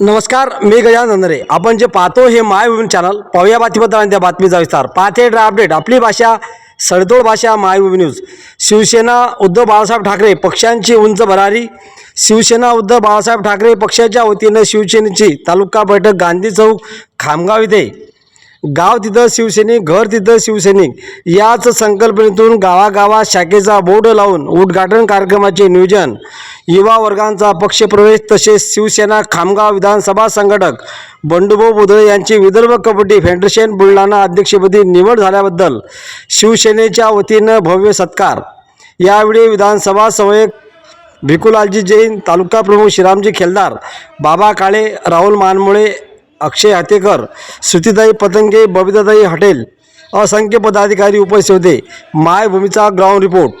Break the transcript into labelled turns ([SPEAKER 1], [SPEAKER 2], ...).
[SPEAKER 1] नमस्कार मी गजानन नंदरे. आपण जे पाहतो हे माय भूमी चॅनल. पाहूया बातमीबद्दल आणि त्या बातमीचा विस्तार. पाहते अपडेट आपली भाषा सडतोड भाषा महायुवी न्यूज शिवसेना उद्धव बाळासाहेब ठाकरे पक्षांची उंच भरारी. शिवसेना उद्धव बाळासाहेब ठाकरे पक्षाच्या वतीनं शिवसेनेची तालुका बैठक गांधी चौक खामगाव इथे. गाव तिथं शिवसैनिक घर तिथं शिवसैनिक याच संकल्पनेतून गावागावात शाखेचा बोर्ड लावून उद्घाटन कार्यक्रमाचे नियोजन. युवा वर्गांचा पक्षप्रवेश तसेच शिवसेना खामगाव विधानसभा संघटक बंडूभाऊ बुधळे यांची विदर्भ कबड्डी फेडरेशन बुलढाणा अध्यक्षपदी निवड झाल्याबद्दल शिवसेनेच्या वतीनं भव्य सत्कार. यावेळी विधानसभा समयक भिकुलालजी जैन तालुका प्रमुख श्रीरामजी खेलदार बाबा काळे राहुल मानमुळे अक्षय हातेकर श्रुतीताई पतंगे बबिताताई हटेल असंख्य पदाधिकारी उपस्थित होते. मायभूमीचा ग्राउंड रिपोर्ट.